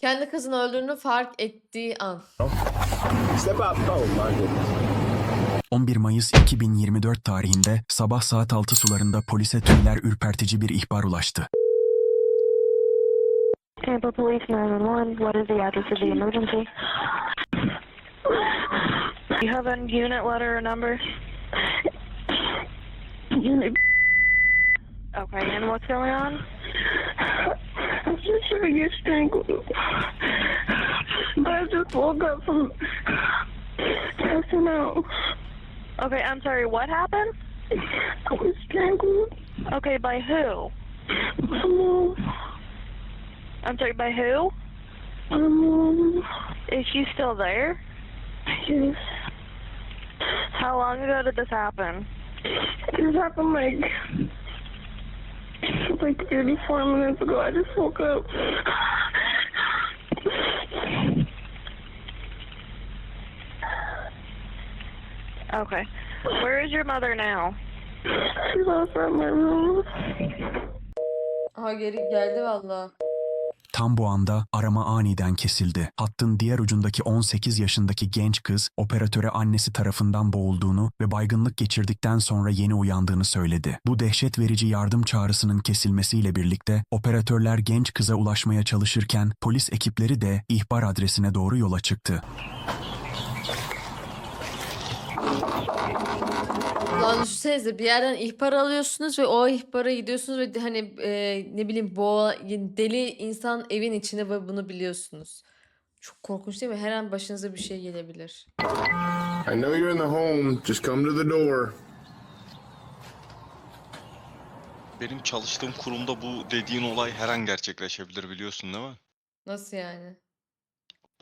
Kendi kızını öldürdüğünü fark ettiği an. Step out. Oh my goodness. 11 Mayıs 2024 tarihinde sabah saat 6 sularında polise tüyler ürpertici bir ihbar ulaştı. Tampa Police 911, what is the address of the emergency? Do you have a unit letter or number? Okay, and what's going on? I'm just trying to get strangled. But I just woke up from passing out. Okay, I'm sorry, what happened? I was strangled. Okay, by who? My mom. I'm sorry, by who? My mom. Is she still there? Yes. How long ago did this happen? This happened like like 34 minutes ago. I just woke up. Okay. Where is your mother now? She's outside my room. Aha geri geldi valla. Tam bu anda arama aniden kesildi. Hattın diğer ucundaki 18 yaşındaki genç kız operatöre annesi tarafından boğulduğunu ve baygınlık geçirdikten sonra yeni uyandığını söyledi. Bu dehşet verici yardım çağrısının kesilmesiyle birlikte operatörler genç kıza ulaşmaya çalışırken polis ekipleri de ihbar adresine doğru yola çıktı. Lan düşünsenize bir yerden ihbar alıyorsunuz ve o ihbara gidiyorsunuz ve hani e, ne bileyim boğa deli insan evin içinde ve bunu biliyorsunuz. Çok korkunç değil mi? Her an başınıza bir şey gelebilir. I know you're in the home. Just come to the door. Benim çalıştığım kurumda bu dediğin olay her an gerçekleşebilir biliyorsun değil mi? Nasıl yani?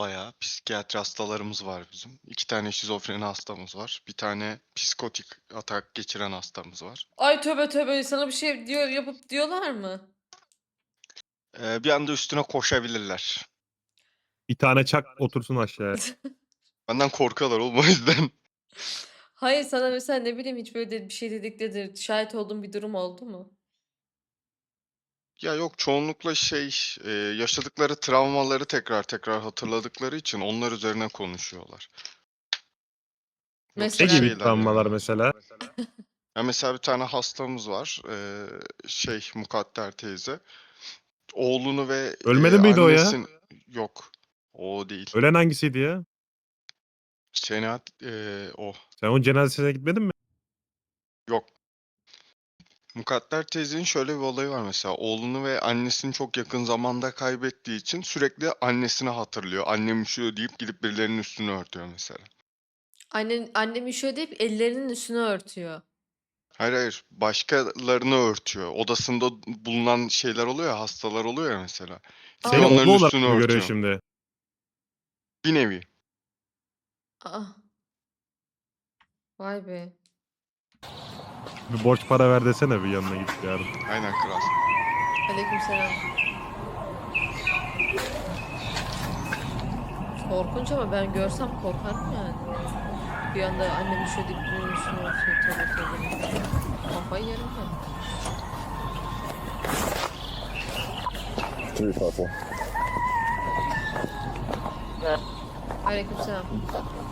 Bayağı psikiyatri hastalarımız var bizim. İki tane şizofreni hastamız var. Bir tane psikotik atak geçiren hastamız var. Ay tövbe tövbe sana bir şey diyor yapıp diyorlar mı? Ee, bir anda üstüne koşabilirler. Bir tane çak otursun aşağıya. Benden korkuyorlar oğlum o yüzden. Hayır sana mesela ne bileyim hiç böyle bir şey dedikleri şahit olduğun bir durum oldu mu? Ya yok çoğunlukla şey e, yaşadıkları travmaları tekrar tekrar hatırladıkları için onlar üzerine konuşuyorlar. Yoksa Ne Mesela- gibi şeyler travmalar yani. mesela? Ya mesela bir tane hastamız var. eee, şey Mukadder teyze. Oğlunu ve Ölmedi eee, miydi o ya? Yok. O değil. Ölen hangisiydi ya? Senahat eee, o. Sen onun cenazesine gitmedin mi? Yok. Mukadder teyzenin şöyle bir olayı var mesela. Oğlunu ve annesini çok yakın zamanda kaybettiği için sürekli annesini hatırlıyor. Annem üşüyor deyip gidip birilerinin üstünü örtüyor mesela. Annen, annem üşüyor deyip ellerinin üstünü örtüyor. Hayır hayır. Başkalarını örtüyor. Odasında bulunan şeyler oluyor ya, hastalar oluyor ya mesela. Aa. Seni onların oğlu olarak üstünü mı görüyor örtüyor. şimdi? Bir nevi. Aa. Vay be. Bir borç para ver desene bir yanına gidip yarın. Aynen kral. Aleykümselam. Korkunç ama ben görsem korkarım yani. Bir anda annem üşüyor deyip birinin üstüne örtüyor. Tövbe tövbe. Kafayı yerim ben. Three puffle. Aleykümselam.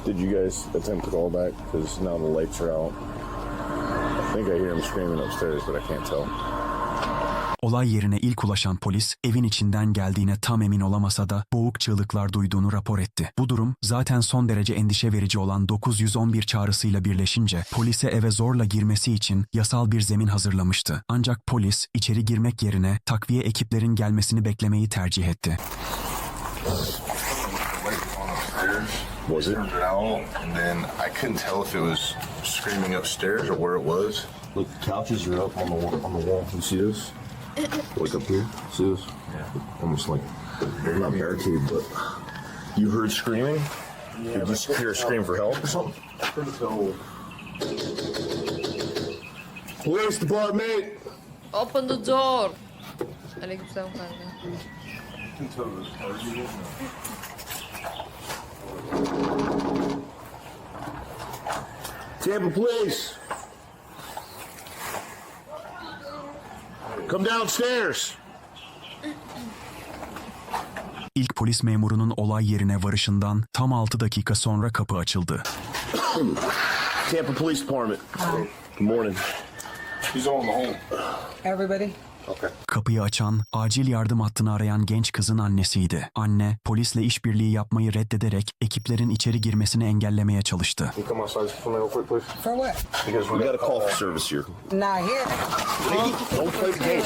Did you guys attempt to call back? Because now the lights are out. Olay yerine ilk ulaşan polis evin içinden geldiğine tam emin olamasa da boğuk çığlıklar duyduğunu rapor etti. Bu durum zaten son derece endişe verici olan 911 çağrısıyla birleşince polise eve zorla girmesi için yasal bir zemin hazırlamıştı. Ancak polis içeri girmek yerine takviye ekiplerin gelmesini beklemeyi tercih etti. Was it? turned it out, and then I couldn't tell if it was screaming upstairs or where it was. Look, the couches are up on the wa- on the wall. You see this? Like up here. See this? Yeah. Almost like they're not barricaded, but you heard screaming. Did you hear a scream for help or something? Police department. Open the door. Aleykümselam kanka. Tampa, please. Come downstairs. İlk polis memurunun olay yerine varışından tam 6 dakika sonra kapı açıldı. Tampa Police Department. Good morning. He's on the home. Everybody. Kapıyı açan, acil yardım hattını arayan genç kızın annesiydi. Anne, polisle işbirliği yapmayı reddederek ekiplerin içeri girmesini engellemeye çalıştı. Can you come outside for me real quick, please? For what? Because we got a call for service here. Not here. Don't play the game.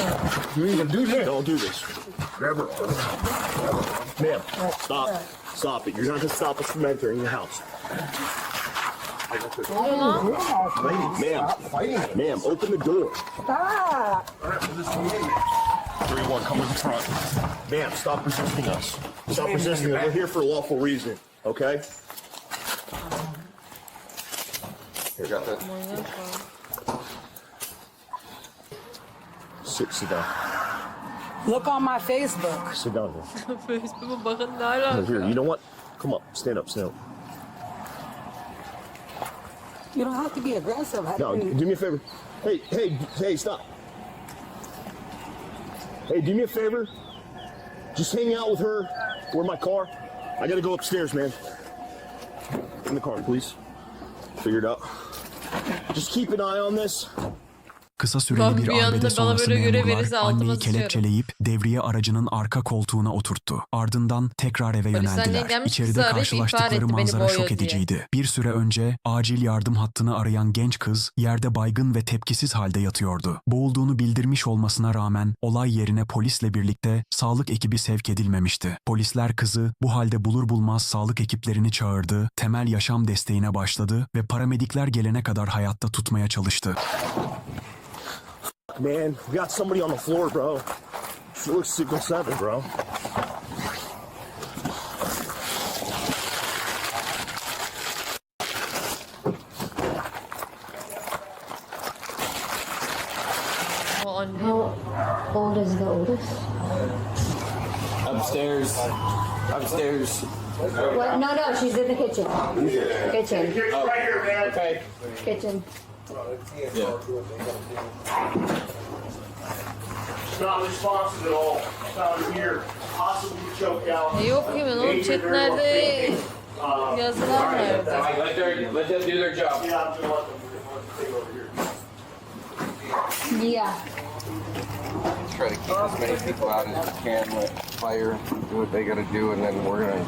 You even do this. Don't do this. Grab her. Ma'am, stop. Stop it. You're not going to stop us from entering the house. Ne oluyor lan? Ma'am, ma'am, open the door. Stop. 3-1, come in front. Ma'am, stop resisting us. Stop resisting us. We're here for a lawful reason, okay? Here, got that. Sit, sit down. Look on my Facebook. Sit down here. Facebook'a bakın ne alaka? Here, you know what? Come up. Stand up, stand up. You don't have to be aggressive. I No, mean, do me a favor. Hey, hey, hey, stop. Hey, do me a favor. Just hang out with her. Where my car? I gotta go upstairs, man. In the car, please. Figure it out. Just keep an eye on this. Kısa süreli Bak bir bir arbede sonrası memurlar anneyi kelepçeleyip devriye aracının arka koltuğuna oturttu. Ardından tekrar eve Polis yöneldiler. İçeride karşılaştıkları manzara şok diye. ediciydi. Bir süre önce acil yardım hattını arayan genç kız yerde baygın ve tepkisiz halde yatıyordu. Boğulduğunu bildirmiş olmasına rağmen olay yerine polisle birlikte sağlık ekibi sevk edilmemişti. Polisler kızı bu halde bulur bulmaz sağlık ekiplerini çağırdı, temel yaşam desteğine başladı ve paramedikler gelene kadar hayatta tutmaya çalıştı. Man, we got somebody on the floor, bro. She looks super seven, bro. O anne. How old is the oldest? Upstairs. Upstairs. What? No, no, she's in the kitchen. Kitchen. Okay. Kitchen. Not responsive at all. Found here. Possibly choked out. Yok yemin oğlum chatlerde yazılar nerede? Let their let them do their job. Yeah. Try to keep as many people out as we can. Let fire do what they gotta do, and then we're gonna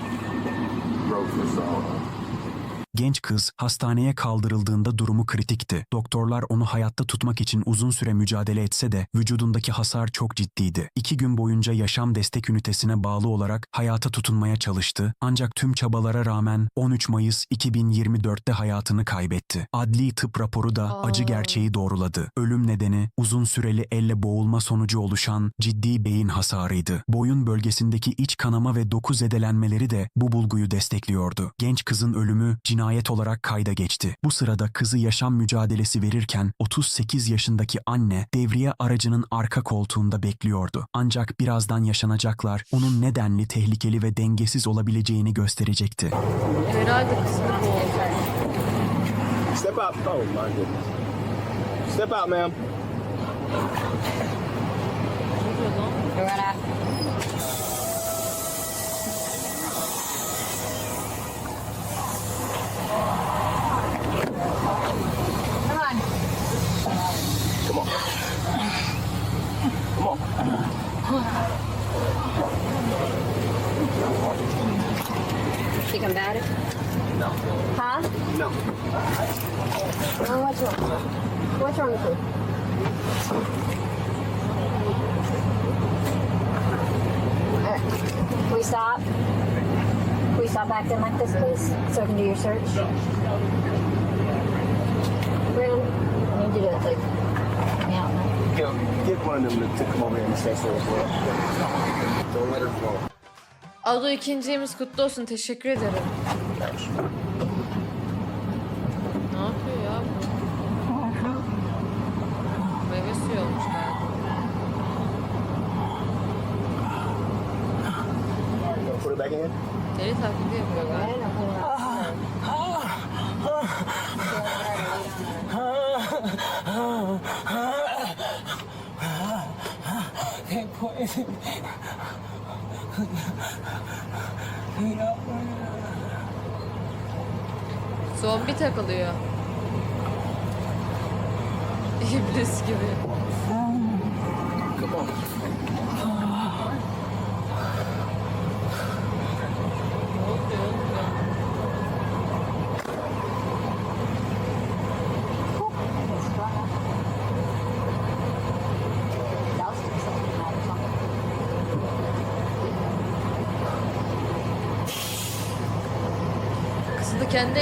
broke this out. Genç kız hastaneye kaldırıldığında durumu kritikti. Doktorlar onu hayatta tutmak için uzun süre mücadele etse de vücudundaki hasar çok ciddiydi. İki gün boyunca yaşam destek ünitesine bağlı olarak hayata tutunmaya çalıştı. Ancak tüm çabalara rağmen 13 Mayıs 2024'te hayatını kaybetti. Adli tıp raporu da acı gerçeği doğruladı. Ölüm nedeni uzun süreli elle boğulma sonucu oluşan ciddi beyin hasarıydı. Boyun bölgesindeki iç kanama ve doku zedelenmeleri de bu bulguyu destekliyordu. Genç kızın ölümü cinayet olarak kayda geçti. Bu sırada kızı yaşam mücadelesi verirken 38 yaşındaki anne devriye aracının arka koltuğunda bekliyordu. Ancak birazdan yaşanacaklar onun nedenli tehlikeli ve dengesiz olabileceğini gösterecekti. Herhalde kızını boğuldu. Step out. Oh, my goodness. Step out, ma'am. She combative? No. Huh? No. Well, what's wrong? What's wrong with you? Can we stop? Can we stop acting like this, please? So I can do your search? Brandon, I need you to, like, Get, get one of them to, to come over here and say so as well. Don't let her fall. Ado ikincimiz kutlu olsun. Teşekkür ederim. Ne yapıyor ya bu? Meyve suyu olmuş galiba. Put it back in? Deli taklidi yapıyor galiba. You know, Zombi takılıyor. İblis gibi. Ne oluyor oğlum? Kızı da kendi ellerinle boğmuşsun. You know where you're at? Where you at? my house. Yeah. Did you take anything or anything like that? No. No. Not yet. We're just coming to.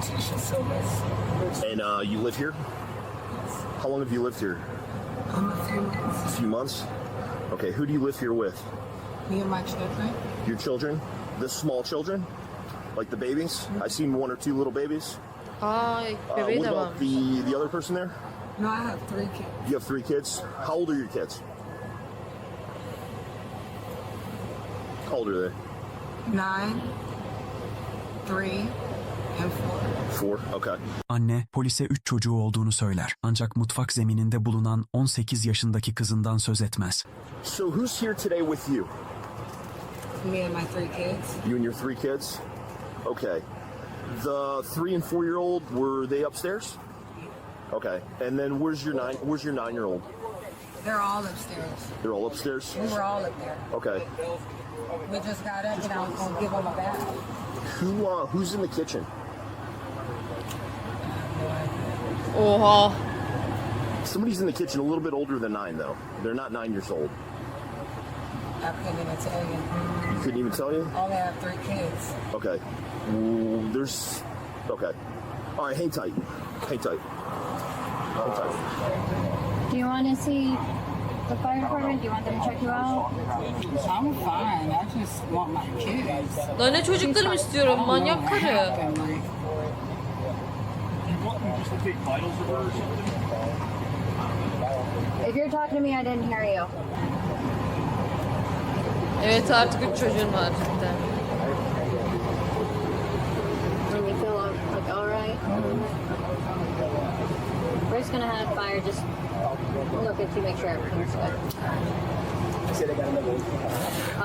Letitia Silvers. And uh, you live here? How long have you lived here? I'm a few months. A few months. Okay, who do you live here with? Me and my children. Your children? The small children? Like the babies? I seen one or two little babies. Ay Uh, bebeği what about the the other person there? No, I have three kids. You have three kids. How old are your kids? How old are they? Nine, three, and four. Four. Okay. Anne polise 3 çocuğu olduğunu söyler. Ancak mutfak zemininde bulunan 18 yaşındaki kızından söz etmez. So who's here today with you? Me and my three kids. You and your three kids? Okay. The three and four year old were they upstairs? Okay. And then where's your nine where's your nine year old? They're all upstairs. They're all upstairs? We were all up there. Okay. We just got up and I was gonna give them a bath. Who uh who's in the kitchen? Oha. Somebody's in the kitchen a little bit older than nine though. They're not nine years old. I couldn't even tell you. You couldn't even tell you? I only have three kids. Okay. Ooh, there's okay. All right, hang tight. Hang tight. Hang tight. Do you want to see the fire department? Do you want them to check you out? I'm fine. I just want my kids. Lan ne çocuklarım istiyorum manyak karı. If you're talking to me, I didn't hear you. Evet artık üç çocuğun var cidden. And you feel like all right? We're just gonna have fire just look at you, make sure everything's good.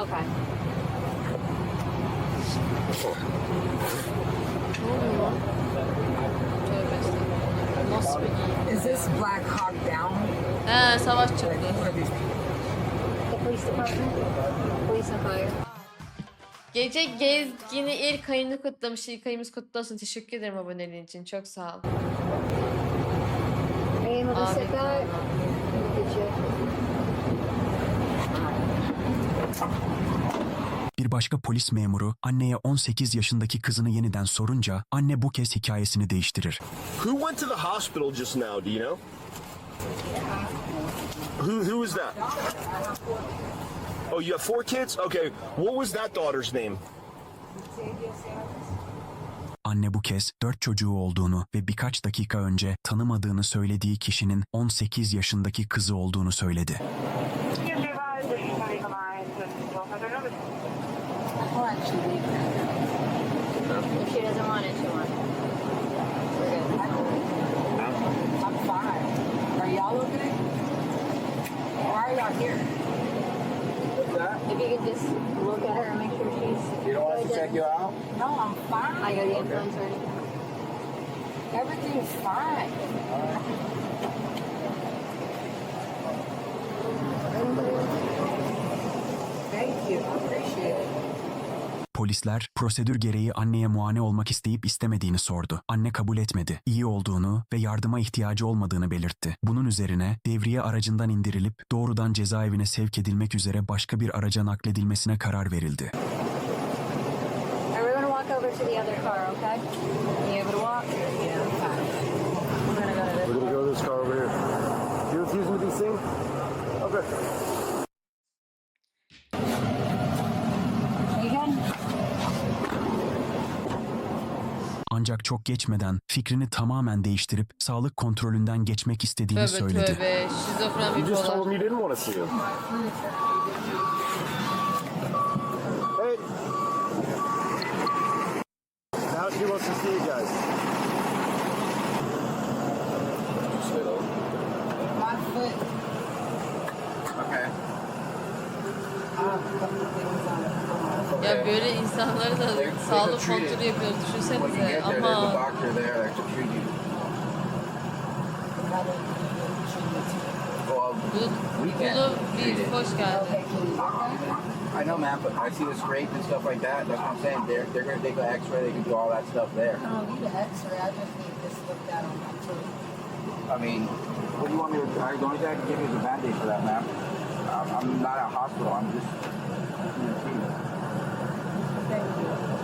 Okay. Tövbe Is this Black Hawk Down? He savaş çıktı. The police department, police and fire. Gece gezgini ilk ayını kutlamış. İlk ayımız kutlu olsun. Teşekkür ederim aboneliğin için. Çok sağ ol. To Bir başka polis memuru anneye 18 yaşındaki kızını yeniden sorunca anne bu kez hikayesini değiştirir. Who went to the hospital just now? Do you know? Who who is that? Oh, you have four kids. Okay, what was that daughter's name? Anne bu kez 4 çocuğu olduğunu ve birkaç dakika önce tanımadığını söylediği kişinin 18 yaşındaki kızı olduğunu söyledi. Actually leave that. If she doesn't want it, she won't. We're good. I'm fine. Are y'all okay? Why are y'all here? If you could just look at her and make sure she's. You don't want us to check you out? No, I'm fine. I got the influence ready. Everything's fine. Thank you. Polisler prosedür gereği anneye muayene olmak isteyip istemediğini sordu. Anne kabul etmedi. İyi olduğunu ve yardıma ihtiyacı olmadığını belirtti. Bunun üzerine devriye aracından indirilip doğrudan cezaevine sevk edilmek üzere başka bir araca nakledilmesine karar verildi. Everyone walk over to the other car, okay? You able to walk? Yeah, I'm fine. We're gonna go to this. We're gonna go to this car over here. You refusing to be seen? Okay. Ancak çok geçmeden fikrini tamamen değiştirip sağlık kontrolünden geçmek istediğini Tövbe söyledi. tövbe. Şizofren you didn't want to see him. Hey. Now she wants to see you guys. Ya böyle insanları da sağlık kontrolü yapıyoruz When you düşünsenize. get there, Ama doctor there that can treat you. Rather than treat it. Well, Bulut, Bulut bir hoş geldin. Okay, can you mark that? I know, man, but I see the scrape and stuff like that. That's what I'm saying. They're they're gonna take an X-ray. They can do all that stuff there. I don't need an X-ray. I just need this looked at on my foot. I mean, what do you want me to? I, the only thing I can give you is a band-aid for that, man. I'm, I'm not at a hospital. I'm just. Thank you.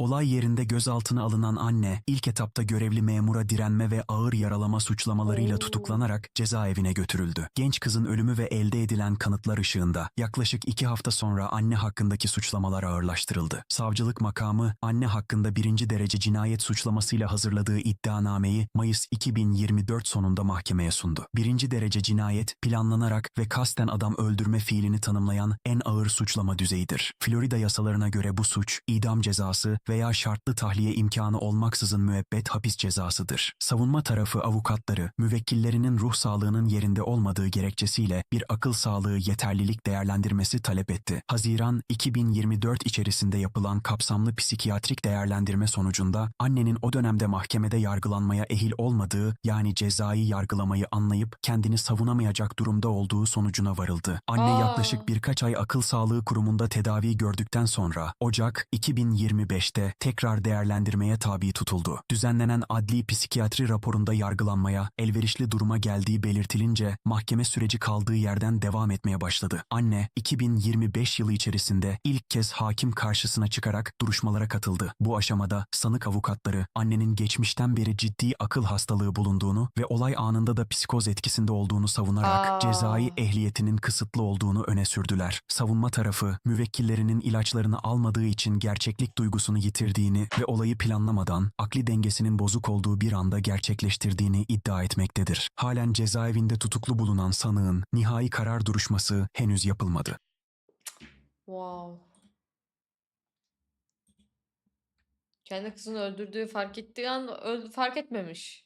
Olay yerinde gözaltına alınan anne, ilk etapta görevli memura direnme ve ağır yaralama suçlamalarıyla tutuklanarak cezaevine götürüldü. Genç kızın ölümü ve elde edilen kanıtlar ışığında yaklaşık iki hafta sonra anne hakkındaki suçlamalar ağırlaştırıldı. Savcılık makamı anne hakkında birinci derece cinayet suçlamasıyla hazırladığı iddianameyi Mayıs 2024 sonunda mahkemeye sundu. Birinci derece cinayet planlanarak ve kasten adam öldürme fiilini tanımlayan en ağır suçlama düzeyidir. Florida yasalarına göre bu suç idam cezası veya şartlı tahliye imkanı olmaksızın müebbet hapis cezasıdır. Savunma tarafı avukatları müvekkillerinin ruh sağlığının yerinde olmadığı gerekçesiyle bir akıl sağlığı yeterlilik değerlendirmesi talep etti. Haziran 2024 içerisinde yapılan kapsamlı psikiyatrik değerlendirme sonucunda annenin o dönemde mahkemede yargılanmaya ehil olmadığı yani cezai yargılamayı anlayıp kendini savunamayacak durumda olduğu sonucuna varıldı. Anne Aa. yaklaşık birkaç ay akıl sağlığı kurumunda tedavi gördükten sonra Ocak 2025'te tekrar değerlendirmeye tabi tutuldu. Düzenlenen adli psikiyatri raporunda yargılanmaya elverişli duruma geldiği belirtilince mahkeme süreci kaldığı yerden devam etmeye başladı. Anne 2025 yılı içerisinde ilk kez hakim karşısına çıkarak duruşmalara katıldı. Bu aşamada sanık avukatları annenin geçmişten beri ciddi akıl hastalığı bulunduğunu ve olay anında da psikoz etkisinde olduğunu savunarak Aa. cezai ehliyetinin kısıtlı olduğunu öne sürdüler. Savunma tarafı müvekkillerinin ilaçlarını almadığı için gerçeklik duygusunu yitirdiğini ve olayı planlamadan akli dengesinin bozuk olduğu bir anda gerçekleştirdiğini iddia etmektedir. Halen cezaevinde tutuklu bulunan sanığın nihai karar duruşması henüz yapılmadı. Wow. Kendi kızını öldürdüğü fark ettiği an öldü, fark etmemiş.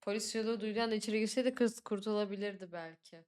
Polis duyduğu anda içeri girseydi kız kurtulabilirdi belki.